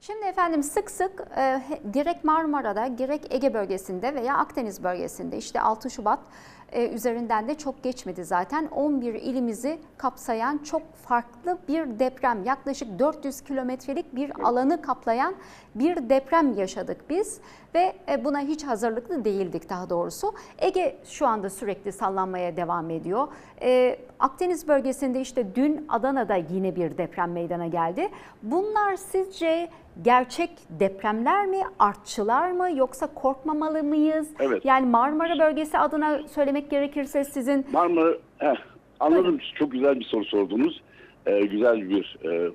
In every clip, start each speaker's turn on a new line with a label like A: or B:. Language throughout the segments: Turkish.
A: Şimdi efendim sık sık e, gerek Marmara'da gerek Ege bölgesinde veya Akdeniz bölgesinde işte 6 Şubat e, üzerinden de çok geçmedi zaten 11 ilimizi kapsayan çok farklı bir deprem yaklaşık 400 kilometrelik bir alanı kaplayan bir deprem yaşadık biz ve e, buna hiç hazırlıklı değildik daha doğrusu. Ege şu anda sürekli sallanmaya devam ediyor. E, Akdeniz bölgesinde işte dün Adana'da yine bir deprem meydana geldi. Bunlar sizce gerçek depremler mi, artçılar mı yoksa korkmamalı mıyız?
B: Evet.
A: Yani Marmara bölgesi adına söylemek gerekirse sizin
B: Marmara, heh, anladım. Çok güzel bir soru sordunuz. Ee, güzel bir e,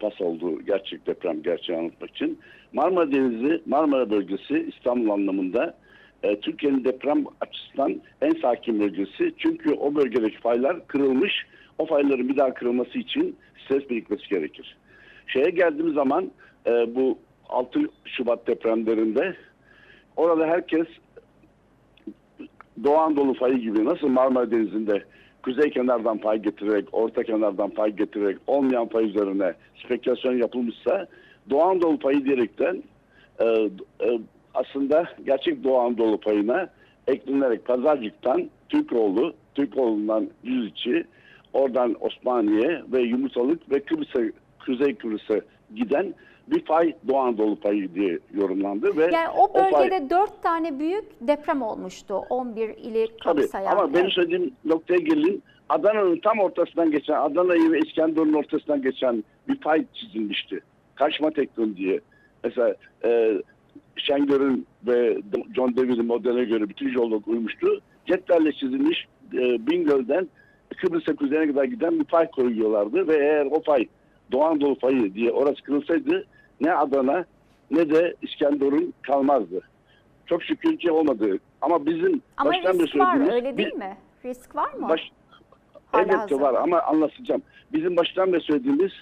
B: pas oldu gerçek deprem gerçeği anlatmak için. Marmara Denizi, Marmara bölgesi İstanbul anlamında e, Türkiye'nin deprem açısından en sakin bölgesi. Çünkü o bölgedeki faylar kırılmış. O fayların bir daha kırılması için stres birikmesi gerekir. Şeye geldiğimiz zaman e, bu 6 Şubat depremlerinde orada herkes Doğu Anadolu fayı gibi nasıl Marmara Denizi'nde kuzey kenardan pay getirerek, orta kenardan pay getirerek olmayan pay üzerine spekülasyon yapılmışsa Doğu Anadolu payı diyerekten e, e, aslında gerçek Doğu Anadolu payına eklenerek Pazarcık'tan Türkoğlu, Türkoğlu'ndan Yüzüçi, oradan Osmaniye ve Yumurtalık ve Kıbrıs'a, Kuzey Kıbrıs'a giden bir fay Doğu Anadolu payı diye yorumlandı ve
A: yani o bölgede 4 tane büyük deprem olmuştu 11 ili
B: Tabii
A: kapsayan.
B: ama benim söylediğim noktaya gelin. Adana'nın tam ortasından geçen, Adana'yı ve İskenderun'un ortasından geçen bir pay çizilmişti. Kaçma tekton diye. Mesela e, Şengör'ün ve John Devil'in modeline göre bütün yolda uymuştu. Jetlerle çizilmiş e, Bingöl'den Kıbrıs'a kuzeyine kadar giden bir pay koyuyorlardı ve eğer o pay Doğu Anadolu payı diye orası kırılsaydı ne Adana ne de İskenderun kalmazdı. Çok şükür ki olmadı. Ama bizim
A: Ama
B: baştan
A: risk var öyle değil mi? Risk var mı?
B: Baş, elbette var ama anlatacağım. Bizim baştan beri söylediğimiz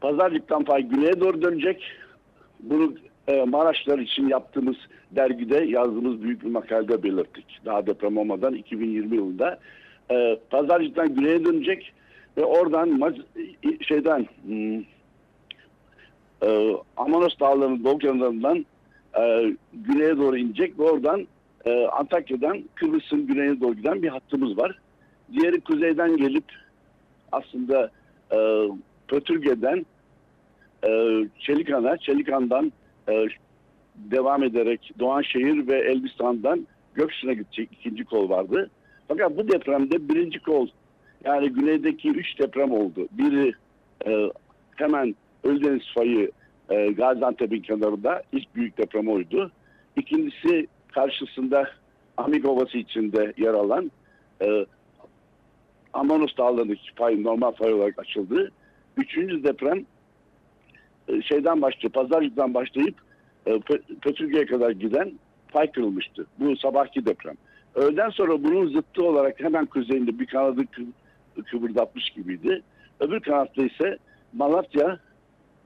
B: pazarlıktan pay güneye doğru dönecek. Bunu e, Maraşlar için yaptığımız dergide yazdığımız büyük bir makalede belirttik. Daha deprem olmadan 2020 yılında. E, pazarcıktan güneye dönecek ve oradan Mac- şeyden hmm, e, Amanos Dağları'nın doğu kenarından e, güneye doğru inecek ve oradan e, Antakya'dan Kıbrıs'ın güneyine doğru giden bir hattımız var. Diğeri kuzeyden gelip aslında e, Pötürge'den e, Çelikan'a, Çelikan'dan e, devam ederek Doğanşehir ve Elbistan'dan Göksu'na gidecek ikinci kol vardı. Fakat bu depremde birinci kol yani güneydeki üç deprem oldu. Biri e, hemen Ölüdeniz fayı e, Gaziantep'in kenarında ilk büyük deprem oydu. İkincisi karşısında Amik Ovası içinde yer alan e, Amanos Dağları'ndaki fay normal fay olarak açıldı. Üçüncü deprem e, şeyden başlıyor, Pazarcık'tan başlayıp e, Pö- Pötürge'ye kadar giden fay kırılmıştı. Bu sabahki deprem. Öğleden sonra bunun zıttı olarak hemen kuzeyinde bir kanadı kıvırdatmış gibiydi. Öbür kanatta ise Malatya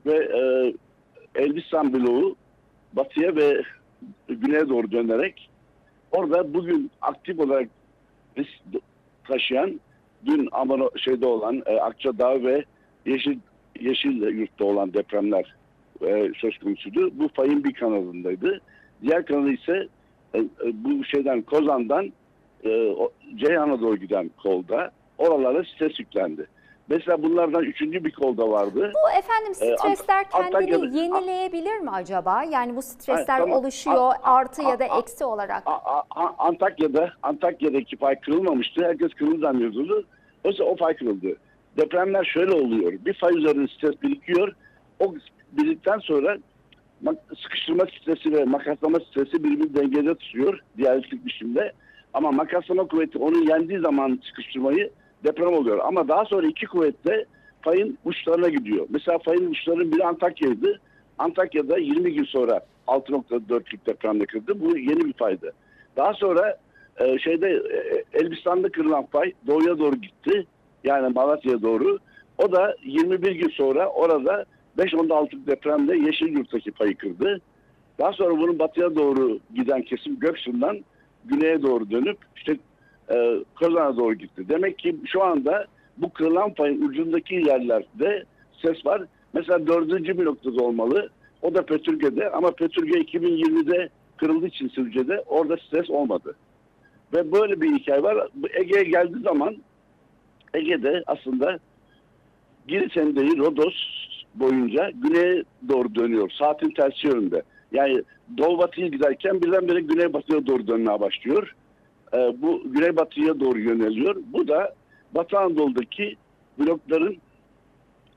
B: ve e, Elbistan bloğu batıya ve güneye doğru dönerek orada bugün aktif olarak risk taşıyan dün Amano şeyde olan e, Akçadağ ve Yeşil Yeşil yurtta olan depremler e, söz konusuydu. Bu fayın bir kanalındaydı. Diğer kanalı ise e, e, bu şeyden Kozan'dan e, Ceyhan'a doğru giden kolda oralara stres yüklendi. Mesela bunlardan üçüncü bir kolda vardı.
A: Bu efendim
B: Ee,
A: stresler
B: Antakya'da-
A: kendini yenileyebilir mi acaba? Yani bu stresler
B: Hayır, tamam.
A: oluşuyor
B: A-
A: artı ya da
B: a- a-
A: eksi olarak.
B: A- A- A- Antakya'da Antakya'daki fay kırılmamıştı. Herkes kırıldı zannediyordu. Oysa o fay kırıldı. Depremler şöyle oluyor. Bir fay üzerinde stres birikiyor. O birikten sonra sıkıştırma stresi ve makaslama stresi birbirini dengede tutuyor diyalektik biçimde. Ama makaslama kuvveti onu yendiği zaman sıkıştırmayı deprem oluyor. Ama daha sonra iki kuvvet de fayın uçlarına gidiyor. Mesela fayın uçlarının biri Antakya'ydı. Antakya'da 20 gün sonra 6.4'lük depremde kırdı. Bu yeni bir faydı. Daha sonra e, şeyde e, Elbistan'da kırılan fay doğuya doğru gitti. Yani Malatya'ya doğru. O da 21 gün sonra orada 5.6'lık depremde Yeşilyurt'taki payı kırdı. Daha sonra bunun batıya doğru giden kesim Göksu'ndan güneye doğru dönüp işte e, Kozan'a doğru gitti. Demek ki şu anda bu kırılan payın ucundaki yerlerde ses var Mesela dördüncü blokta da olmalı. O da Pötürge'de ama Pötürge 2020'de kırıldığı için Sürce'de orada stres olmadı. Ve böyle bir hikaye var. Ege'ye geldiği zaman Ege'de aslında Girit'in değil Rodos boyunca güneye doğru dönüyor. Saatin tersi yönünde. Yani doğu batıya giderken birdenbire güneybatıya doğru dönmeye başlıyor. Ee, bu güneybatıya doğru yöneliyor. Bu da Batı Anadolu'daki blokların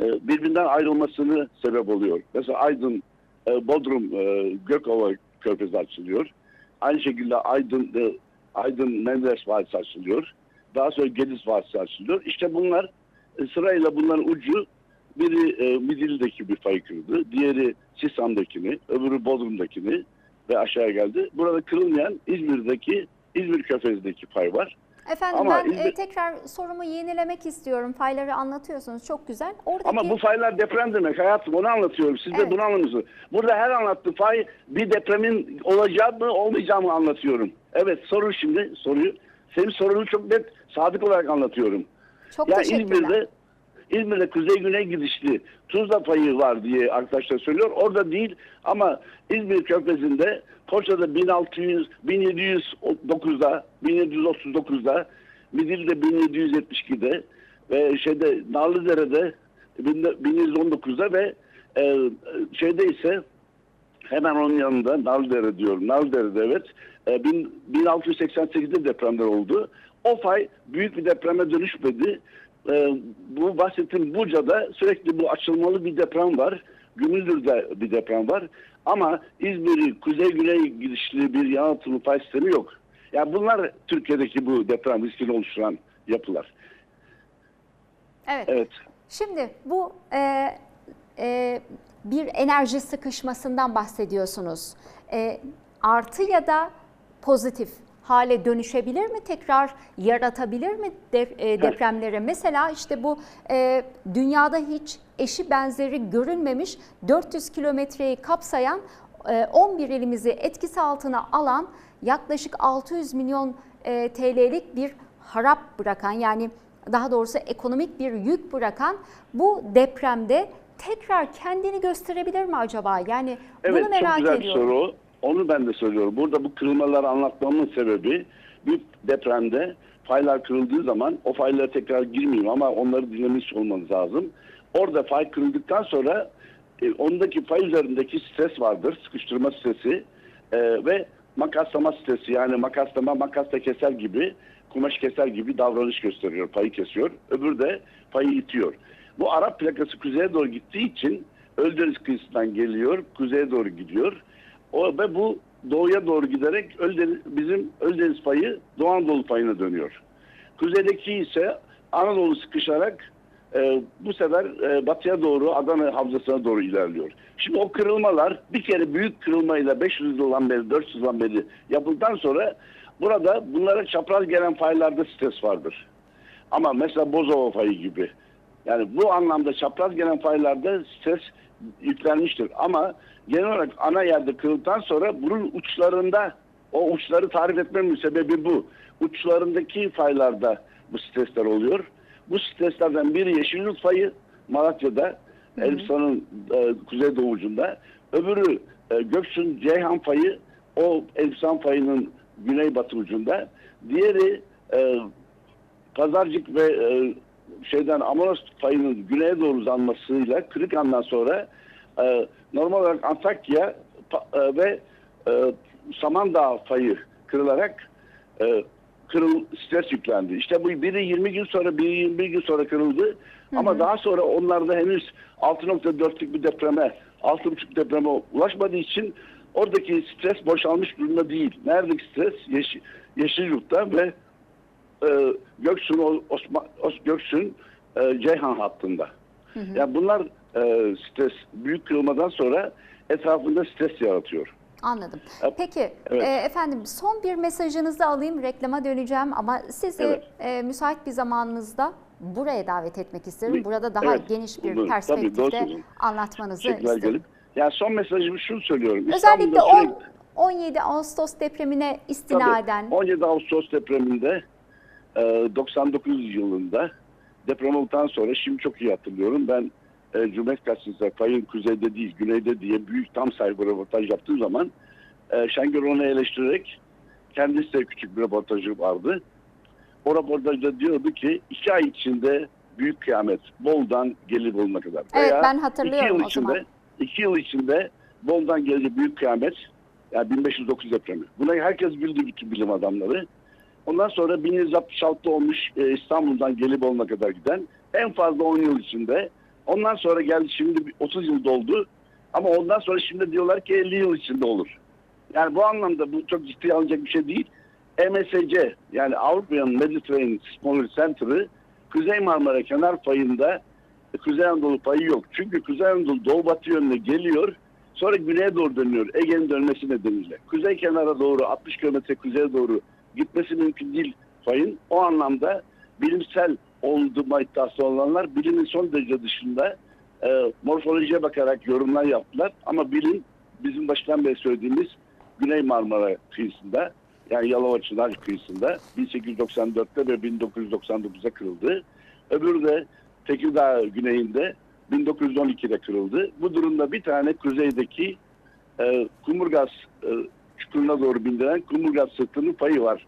B: e, birbirinden ayrılmasını sebep oluyor. Mesela Aydın, e, Bodrum, e, Gökova Körfezi açılıyor. Aynı şekilde Aydın, e, Aydın Menderes Vadisi açılıyor. Daha sonra Gediz Vadisi açılıyor. İşte bunlar e, sırayla bunların ucu biri e, Midilli'deki bir fay kırdı. Diğeri Sisam'dakini, öbürü Bodrum'dakini ve aşağıya geldi. Burada kırılmayan İzmir'deki, İzmir Körfezi'ndeki fay var.
A: Efendim
B: Ama
A: ben e,
B: İzmir-
A: tekrar sorumu yenilemek istiyorum. Fayları anlatıyorsunuz çok güzel. Oradaki
B: Ama bu faylar deprem demek hayatım onu anlatıyorum. Siz
A: Evet.
B: de bunu anlamıyorsunuz. Burada her anlattığı fay bir depremin olacağı mı olmayacağı mı anlatıyorum. Evet soru şimdi soruyu. Senin sorunu çok net sadık olarak anlatıyorum.
A: çok
B: Ya
A: teşekkürler.
B: İzmir'de İzmir'de kuzey güney gidişli Tuzla payı var diye arkadaşlar söylüyor. Orada değil ama İzmir Körfezi'nde Foça'da 1600 1709'da 1739'da Midilli'de 1772'de ve şeyde Narlıdere'de 1119'da ve e, şeyde ise hemen onun yanında Narlıdere diyorum. Narlıdere'de evet. E, bin- 1688'de depremler oldu. O fay büyük bir depreme dönüşmedi. E, bu bahsettiğim Buca'da sürekli bu açılmalı bir deprem var. Gümüldür'de bir deprem var. Ama İzmir'i kuzey-güney gidişli bir yalıtımlı fay sistemi yok. Yani bunlar Türkiye'deki bu deprem riskini oluşturan yapılar.
A: Evet.
B: Evet.
A: Şimdi bu e, e, bir enerji sıkışmasından bahsediyorsunuz. E, artı ya da pozitif hale dönüşebilir mi? Tekrar yaratabilir mi e, depremleri? Mesela işte bu e, dünyada hiç eşi benzeri görülmemiş 400 kilometreyi kapsayan e, 11 ilimizi etkisi altına alan yaklaşık 600 milyon e, TL'lik bir harap bırakan yani daha doğrusu ekonomik bir yük bırakan bu depremde tekrar kendini gösterebilir mi acaba? Yani
B: Evet
A: bunu merak
B: çok güzel
A: ediyorum.
B: bir soru. Onu ben de söylüyorum. Burada bu kırılmaları anlatmamın sebebi bir depremde faylar kırıldığı zaman o faylara tekrar girmeyeyim ama onları dinlemiş olmanız lazım. Orada fay kırıldıktan sonra e, ondaki fay üzerindeki stres vardır. Sıkıştırma stresi e, ve makaslama stresi yani makaslama makasla keser gibi kumaş keser gibi davranış gösteriyor. Payı kesiyor. Öbürü de payı itiyor. Bu Arap plakası kuzeye doğru gittiği için Öldeniz kıyısından geliyor. Kuzeye doğru gidiyor. O ve bu doğuya doğru giderek Öldeniz, bizim Öldeniz payı Doğu Anadolu payına dönüyor. Kuzeydeki ise Anadolu sıkışarak e, bu sefer e, batıya doğru Adana Havzası'na doğru ilerliyor. Şimdi o kırılmalar bir kere büyük kırılmayla 500 yıldan beri 400 yıldan beri yapıldıktan sonra burada bunlara çapraz gelen faylarda stres vardır. Ama mesela Bozova fayı gibi. Yani bu anlamda çapraz gelen faylarda stres yüklenmiştir. Ama genel olarak ana yerde kırıldıktan sonra bunun uçlarında o uçları tarif etmemin sebebi bu. Uçlarındaki faylarda bu stresler oluyor. Bu streslerden biri Yeşilyurt fayı Malatya'da, Elbistan'ın e, kuzeydoğu ucunda. Öbürü e, Göksun Ceyhan fayı o Elbistan fayının güneybatı ucunda. Diğeri e, Pazarcık ve e, şeyden Amoros fayının güneye doğru uzanmasıyla Kırıkhan'dan sonra e, normal olarak Antakya e, ve e, Samandağ fayı kırılarak e, kırıl stres yüklendi. İşte bu biri 20 gün sonra, biri 21 gün sonra kırıldı. Ama daha sonra onlarda henüz 6.4'lük bir depreme, 6.5 depreme ulaşmadığı için oradaki stres boşalmış durumda değil. Neredeki stres? Yeşil, Yeşilyurt'ta ve e, Göksun, Osman, Os, Göksun e, Ceyhan hattında. Yani bunlar e, stres büyük kırılmadan sonra etrafında stres yaratıyor.
A: Anladım.
B: Yap-
A: Peki
B: Evet.
A: e, efendim son bir mesajınızı alayım reklama döneceğim ama sizi
B: Evet.
A: e, müsait bir zamanınızda buraya davet etmek isterim.
B: Bu-
A: Burada daha
B: evet,
A: geniş bir
B: tabii, doğru
A: perspektifte
B: söylüyorsun.
A: anlatmanızı isterim.
B: gelip. Yani son mesajımı şunu söylüyorum.
A: Özellikle
B: İstanbul'da
A: 10,
B: sürekli-
A: 17 Ağustos depremine
B: Tabii,
A: istinaden
B: 17 Ağustos depreminde e, 99 yılında deprem olduktan sonra şimdi çok iyi hatırlıyorum. Ben e, Cumhuriyet Gazetesi'nde fayın kuzeyde değil güneyde diye büyük tam sayfa röportaj yaptığı zaman e, Şengör onu eleştirerek kendisi de küçük bir röportajı vardı. O röportajda diyordu ki iki ay içinde büyük kıyamet Bol'dan Gelibolu'na kadar.
A: Evet,
B: Veya
A: ben hatırlıyorum
B: iki yıl
A: o
B: içinde,
A: zaman.
B: iki yıl içinde Bol'dan gelecek büyük kıyamet yani 1509 depremi. Buna herkes bildi bütün bilim adamları. Ondan sonra 1166'da olmuş e, İstanbul'dan Gelibolu'na kadar giden en fazla 10 yıl içinde. Ondan sonra geldi şimdi bir 30 yıl doldu. Ama ondan sonra şimdi diyorlar ki 50 yıl içinde olur. Yani bu anlamda bu çok ciddiye alınacak bir şey değil. MSC yani Avrupean Mediterranean Seismology Center'ı Kuzey Marmara kenar payında Kuzey Anadolu payı yok. Çünkü Kuzey Anadolu doğu batı yönüne geliyor. Sonra güneye doğru dönüyor. Ege'nin dönmesi nedeniyle. Kuzey kenara doğru 60 kilometre kuzeye doğru gitmesi mümkün değil payın. O anlamda bilimsel olduğuma iddiası olanlar bilimin son derece dışında e, morfolojiye bakarak yorumlar yaptılar. Ama bilim bizim baştan beri söylediğimiz Güney Marmara kıyısında yani Yalova Çınar kıyısında 1894'te ve 1999'da kırıldı. Öbürü de Tekirdağ güneyinde 1912'de kırıldı. Bu durumda bir tane kuzeydeki e, Kumurgaz e, çukuruna doğru bindiren Kumurgaz sırtının payı var.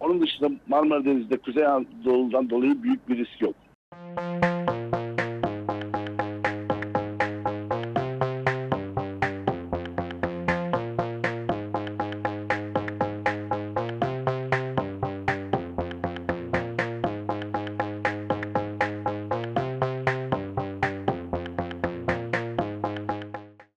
B: Onun dışında Marmara Denizi'nde Kuzey Anadolu'dan dolayı büyük bir risk yok.